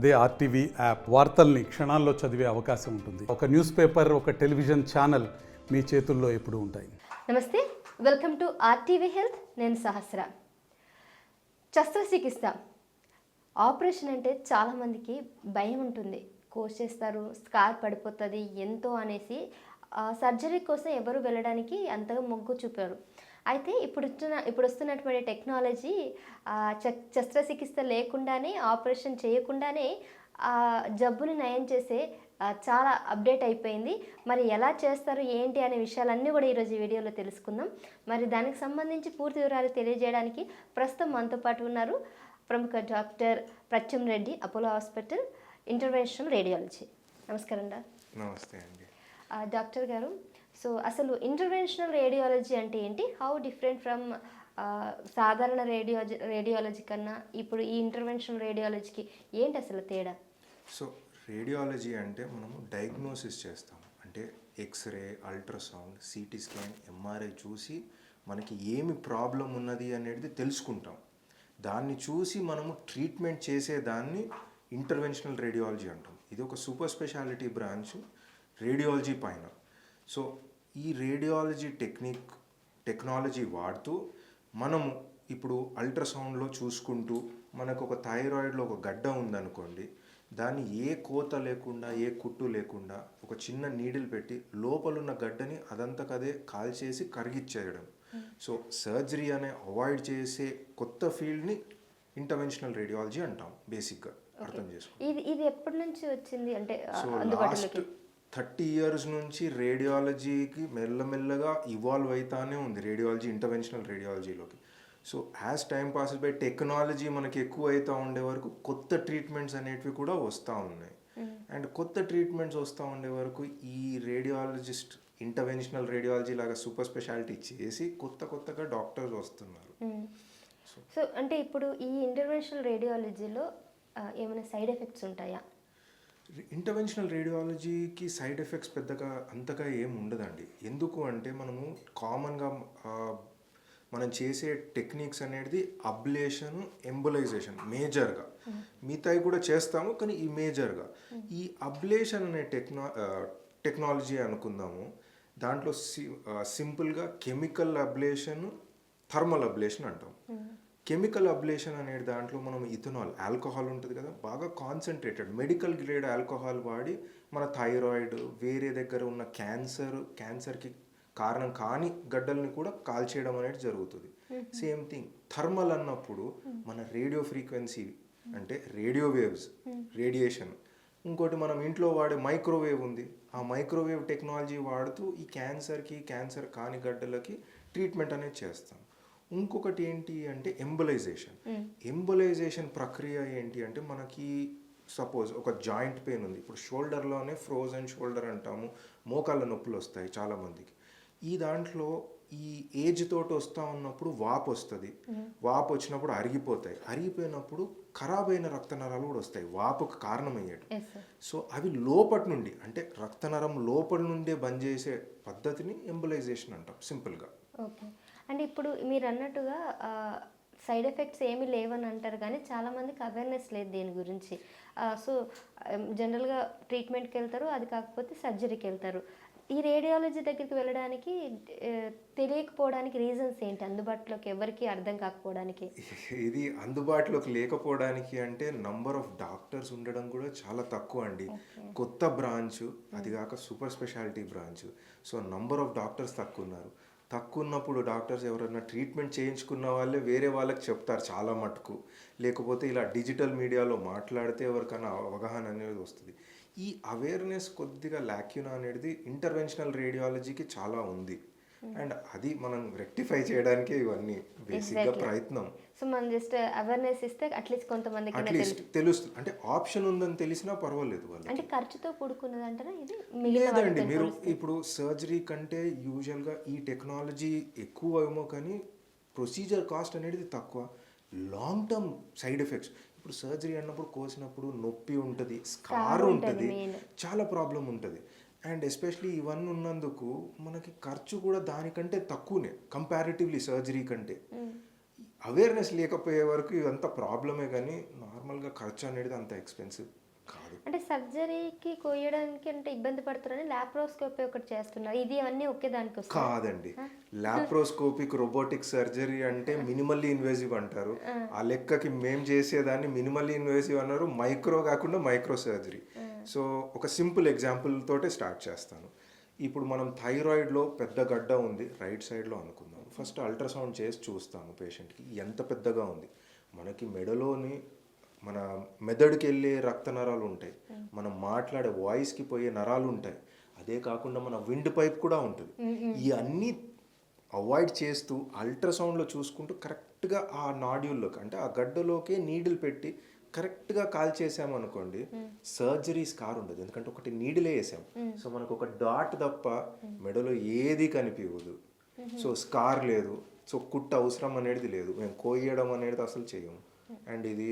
అదే RTV app వార్తల్ని క్షణాల్లో చదివే అవకాశం ఉంటుంది. ఒక న్యూస్ పేపర్ ఒక టెలివిజన్ ఛానల్ మీ చేతుల్లో ఎప్పుడు ఉంటాయి. నమస్తే వెల్కమ్ టు ఆర్టీవీ హెల్త్. నేను సహస్ర. శస్త్రచికిత్స. ఆపరేషన్ అంటే చాలామందికి భయం ఉంటుంది. కోసేస్తారు స్కార్ పడిపోతుంది ఎంతో అనేసి ఆ, సర్జరీ కోసం ఎవరు వెళ్ళడానికి అంతగా మొగ్గు చూపారు. అయితే ఇప్పుడు ఇప్పుడు వస్తున్నటువంటి టెక్నాలజీ శస్త్రచికిత్స లేకుండానే ఆపరేషన్ చేయకుండానే జబ్బుని నయం చేసే చాలా అప్డేట్ అయిపోయింది. మరి ఎలా చేస్తారు ఏంటి అనే విషయాలన్నీ కూడా ఈరోజు ఈ వీడియోలో తెలుసుకుందాం. మరి దానికి సంబంధించి పూర్తి వివరాలు తెలియజేయడానికి ప్రస్తుతం మనతో పాటు ఉన్నారు ప్రముఖ doctor Pratyum Reddy Apollo hospital interventional radiology. నమస్కారం డా. నమస్తే అండి. డాక్టర్ గారు సో అసలు ఇంటర్వెన్షనల్ రేడియాలజీ అంటే ఏంటి? హౌ డిఫరెంట్ ఫ్రమ్ సాధారణ రేడియో రేడియాలజీ కన్నా ఇప్పుడు ఈ ఇంటర్వెన్షనల్ రేడియాలజీకి ఏంటి అసలు తేడా? సో రేడియాలజీ అంటే మనము డయాగ్నోసిస్ చేస్తాం. అంటే x ray ultrasound CT scan MRI చూసి మనకి ఏమి ప్రాబ్లం ఉన్నది అనేది తెలుసుకుంటాం. దాన్ని చూసి మనము ట్రీట్మెంట్ చేసేదాన్ని ఇంటర్వెన్షనల్ రేడియాలజీ అంటాం. ఇది ఒక సూపర్ స్పెషాలిటీ బ్రాంచ్ రేడియాలజీ పైన. సో ఈ రేడియాలజీ టెక్నిక్ టెక్నాలజీ వాడుతూ మనము ఇప్పుడు అల్ట్రాసౌండ్లో చూసుకుంటూ మనకు ఒక థైరాయిడ్లో ఒక గడ్డ ఉందనుకోండి దాన్ని ఏ కోత లేకుండా ఏ కుట్టు లేకుండా ఒక చిన్న నీడిల్ పెట్టి లోపలున్న గడ్డని అదంతకదే కాల్చేసి కరిగిచ్చేయడం. సో సర్జరీ అనే అవాయిడ్ చేసే కొత్త ఫీల్డ్ని ఇంటర్వెన్షనల్ రేడియాలజీ అంటాం బేసిక్గా అర్థం చేసుకో ఇది ఇది ఎప్పటి నుంచి వచ్చింది? అంటే సో లాస్ట్ థర్టీ ఇయర్స్ నుంచి రేడియాలజీకి మెల్లమెల్లగా ఇవాల్వ్ అవుతానే ఉంది radiology interventional రేడియాలజీలోకి. So as time pass by technology మనకి ఎక్కువ అవుతూ ఉండే వరకు కొత్త ట్రీట్మెంట్స్ అనేటివి కూడా వస్తూ ఉన్నాయి. అండ్ కొత్త ట్రీట్మెంట్స్ వస్తూ ఉండే వరకు ఈ రేడియాలజిస్ట్ ఇంటర్వెన్షనల్ రేడియాలజీ లాగా సూపర్ స్పెషాలిటీ చేసి కొత్త కొత్తగా డాక్టర్స్ వస్తున్నారు. సో అంటే ఇప్పుడు ఈ ఇంటర్వెన్షనల్ రేడియాలజీలో ఏమైనా సైడ్ ఎఫెక్ట్స్ ఉంటాయా? ఇంటర్వెన్షనల్ రేడియాలజీకి సైడ్ ఎఫెక్ట్స్ పెద్దగా అంతగా ఏం ఉండదండి. ఎందుకు అంటే మనము కామన్గా మనం చేసే టెక్నిక్స్ అనేది అబ్లేషన్ ఎంబులైజేషన్ మేజర్గా మిగతాయి కూడా చేస్తాము కానీ ఈ మేజర్గా ఈ అబ్లేషన్ అనే టెక్నా టెక్నాలజీ అనుకుందాము. దాంట్లో సి సింపుల్గా కెమికల్ అబ్లేషన్ థర్మల్ అబ్లేషన్ అంటాం. కెమికల్ అబ్లేషన్ అనే దాంట్లో మనం ఇథనాల్ ఆల్కహాల్ ఉంటుంది కదా బాగా కాన్సన్ట్రేటెడ్ మెడికల్ గ్రేడ్ ఆల్కహాల్ వాడి మన థైరాయిడ్ వేరే దగ్గర ఉన్న క్యాన్సర్ క్యాన్సర్కి కారణం కాని గడ్డల్ని కూడా కాల్చేయడం అనేది జరుగుతుంది. సేమ్ థింగ్ థర్మల్ అన్నప్పుడు మన రేడియో ఫ్రీక్వెన్సీ అంటే రేడియో వేవ్స్ రేడియేషన్. ఇంకోటి మనం ఇంట్లో వాడే మైక్రోవేవ్ ఉంది ఆ మైక్రోవేవ్ టెక్నాలజీ వాడుతూ ఈ క్యాన్సర్కి క్యాన్సర్ కాని గడ్డలకి ట్రీట్మెంట్ అనేది చేస్తాం. ఇంకొకటి ఏంటి అంటే ఎంబలైజేషన్. ఎంబలైజేషన్ ప్రక్రియ ఏంటి అంటే మనకి సపోజ్ ఒక జాయింట్ పెయిన్ ఉంది. ఇప్పుడు షోల్డర్లోనే ఫ్రోజన్ షోల్డర్ అంటాము. మోకాళ్ళ నొప్పులు వస్తాయి చాలామందికి. ఈ దాంట్లో ఈ ఏజ్ తోటి వస్తూ ఉన్నప్పుడు వాపు వస్తుంది. వాపు వచ్చినప్పుడు అరిగిపోతాయి. అరిగిపోయినప్పుడు ఖరాబ్ అయిన రక్త నరాలు కూడా వస్తాయి. వాపుకు సార్ సో అవి లోపటి నుండి అంటే రక్తనరం లోపల నుండే బంద్ చేసే పద్ధతిని ఎంబలైజేషన్ అంటాం సింపుల్గా. ఓకే అండ్ ఇప్పుడు మీరు అన్నట్టుగా సైడ్ ఎఫెక్ట్స్ ఏమీ లేవని అంటారు కానీ చాలామందికి అవేర్నెస్ లేదు దీని గురించి. సో జనరల్గా ట్రీట్మెంట్కి వెళ్తారు అది కాకపోతే సర్జరీకి వెళ్తారు. ఈ రేడియాలజీ దగ్గరికి వెళ్ళడానికి తెలియకపోవడానికి రీజన్స్ ఏంటి? అందుబాటులోకి ఎవరికి అర్థం కాకపోవడానికి? ఇది అందుబాటులోకి లేకపోవడానికి అంటే నంబర్ ఆఫ్ డాక్టర్స్ ఉండడం కూడా చాలా తక్కువ అండి. కొత్త బ్రాంచ్ అది కాక super speciality branch. So number of doctors తక్కువ ఉన్నారు. తక్కువ ఉన్నప్పుడు డాక్టర్స్ ఎవరైనా ట్రీట్మెంట్ చేయించుకున్న వాళ్ళే వేరే వాళ్ళకి చెప్తారు చాలా మటుకు. లేకపోతే ఇలా డిజిటల్ మీడియాలో మాట్లాడితే ఎవరికైనా అవగాహన అనేది వస్తుంది. ఈ అవేర్నెస్ కొద్దిగా లాక్యునా అనేది ఇంటర్వెన్షనల్ రేడియాలజీకి చాలా ఉంది. అండ్ అది మనం రెక్టిఫై చేయడానికే ఇవన్నీ బేసిక్గా. ప్రయత్నం. సో మనం జస్ట్ అవేర్నెస్ ఇస్తే అట్లీస్ట్ కొంతమందికి అట్లీస్ట్ తెలుస్తుంది. అంటే ఆప్షన్ ఉందని తెలిసినా పర్వాలేదు వాళ్ళు అంటే ఖర్చుతో కూడుకున్నది అంటారా ఇది లేదండి. మీరు? ఇప్పుడు సర్జరీ కంటే యూజువల్గా ఈ టెక్నాలజీ ఎక్కువ ఏమో కానీ ప్రొసీజర్ కాస్ట్ అనేది తక్కువ. లాంగ్ టర్మ్ సైడ్ ఎఫెక్ట్స్ ఇప్పుడు సర్జరీ అన్నప్పుడు కోసినప్పుడు నొప్పి ఉంటుంది స్కార్ ఉంటది. చాలా ప్రాబ్లం ఉంటుంది. అండ్ ఎస్పెషలీ ఇవన్నీ ఉన్నందుకు మనకి ఖర్చు కూడా దానికంటే తక్కువనే కంపారిటివ్లీ సర్జరీ కంటే. అవేర్నెస్ లేకపోయే వరకు ఇదంతా ప్రాబ్లమే కానీ నార్మల్గా ఖర్చు అనేది అంత ఎక్స్పెన్సివ్ కాదు. అంటే సర్జరీకి కోయడానికి అంటే ఇబ్బంది పడుతున్నారని లాప్రోస్కోపీ ఒకటి చేస్తున్నారు. ఇది అన్నీ ఒకే దానికి కాదండి. లాప్రోస్కోపిక్ రోబోటిక్ సర్జరీ అంటే మినిమల్లీ ఇన్వేజివ్ అంటారు. ఆ. లెక్కకి మేము చేసేదాన్ని మినిమల్లీ ఇన్వేజివ్ అన్నారు. మైక్రో కాకుండా మైక్రో సర్జరీ సో ఒక సింపుల్ ఎగ్జాంపుల్ తోటే స్టార్ట్ చేస్తాను. ఇప్పుడు మనం థైరాయిడ్లో పెద్ద గడ్డ ఉంది రైట్ సైడ్లో అనుకుందాం. ఫస్ట్ అల్ట్రాసౌండ్ చేసి చూస్తాము పేషెంట్కి ఎంత పెద్దగా ఉంది. మనకి మెడలోని మన మెదడుకి వెళ్ళే రక్త నరాలు ఉంటాయి. మనం మాట్లాడే వాయిస్కి పోయే నరాలు ఉంటాయి. అదే కాకుండా మన విండ్ పైప్ కూడా ఉంటుంది. ఈ అన్ని అవాయిడ్ చేస్తూ అల్ట్రాసౌండ్లో చూసుకుంటూ కరెక్ట్గా ఆ నాడ్యూల్లోకి అంటే ఆ గడ్డలోకే నీడిల్ పెట్టి కరెక్ట్గా కాల్ చేసామనుకోండి సర్జరీ స్కార్ ఉండదు. ఎందుకంటే ఒకటి నీడిలే వేసాం సో మనకు ఒక డాట్ తప్ప మెడలో ఏది కనిపించదు సో స్కార్ లేదు. సో కుట్ట అవసరం అనేది లేదు. మేము కోయడం అనేది అసలు చేయము అండ్ ఇది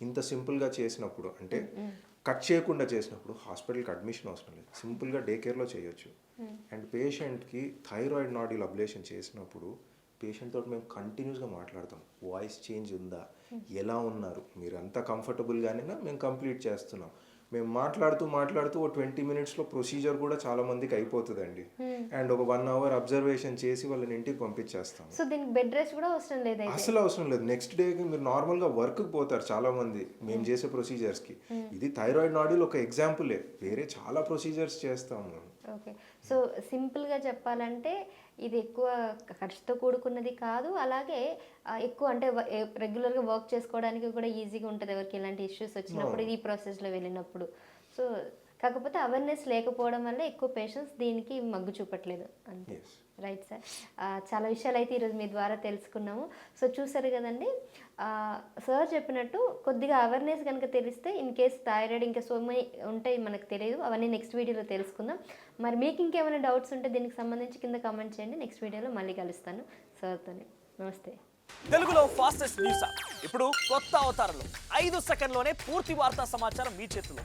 ఇంత సింపుల్గా చేసినప్పుడు అంటే కట్ చేయకుండా చేసినప్పుడు హాస్పిటల్కి అడ్మిషన్ అవసరం లేదు. సింపుల్గా డే కేర్లో చేయొచ్చు. అండ్ పేషెంట్కి థైరాయిడ్ నాడ్యూల్ అబ్లేషన్ చేసినప్పుడు పేషెంట్ తోటి మేము కంటిన్యూస్గా మాట్లాడతాం. వాయిస్ చేంజ్ ఉందా? ఎలా ఉన్నారు? మీరు అంత కంఫర్టబుల్గానే మేము కంప్లీట్ చేస్తున్నాం. మేము మాట్లాడుతూ మాట్లాడుతూ ఓ ట్వంటీ మినిట్స్లో ప్రొసీజర్ కూడా చాలా మందికి అయిపోతుందండి. అండ్ ఒక వన్ అవర్ అబ్జర్వేషన్ చేసి వాళ్ళని ఇంటికి పంపించేస్తాం. సో దీనికి బెడ్ రెస్ట్ కూడా అవసరం లేదు అసలు అవసరం లేదు. నెక్స్ట్ డేకి మీరు నార్మల్గా వర్క్కి పోతారు చాలా మంది. మేము చేసే ప్రొసీజర్స్కి ఇది థైరాయిడ్ నాడ్యూల్ ఒక ఎగ్జాంపులే వేరే చాలా ప్రొసీజర్స్ చేస్తాం మేము ఓకే. సో సింపుల్గా చెప్పాలంటే ఇది ఎక్కువ ఖర్చుతో కూడుకున్నది కాదు. అలాగే ఎక్కువ అంటే రెగ్యులర్గా వర్క్ చేసుకోవడానికి కూడా ఈజీగా ఉంటుంది ఎవరికి ఇలాంటి ఇష్యూస్ వచ్చినప్పుడు ఈ ప్రాసెస్లో వెళ్ళినప్పుడు. సో కాకపోతే అవేర్నెస్ లేకపోవడం వల్ల ఎక్కువ పేషెంట్స్ దీనికి మగ్గు చూపట్లేదు. అంతే. రైట్ సార్ చాలా విషయాలు అయితే ఈరోజు మీ ద్వారా తెలుసుకున్నాము. సో చూసారు కదండి సార్ చెప్పినట్టు కొద్దిగా అవేర్నెస్ కనుక తెలిస్తే ఇన్ కేస్ థైరాయిడ్ ఇంకా సో మెనీ ఉంటాయి మనకు తెలియదు అవన్నీ నెక్స్ట్ వీడియోలో తెలుసుకుందాం. మరి మీకు ఇంకేమైనా డౌట్స్ ఉంటే దీనికి సంబంధించి కింద కామెంట్ చేయండి. నెక్స్ట్ వీడియోలో మళ్ళీ కలుస్తాను. సార్తో నమస్తే. తెలుగులో ఫాస్టెస్ట్ న్యూస్ ఇప్పుడు కొత్త అవతారంలో ఐదు సెకండ్లోనే పూర్తి వార్తా సమాచారం మీ చేతిలో.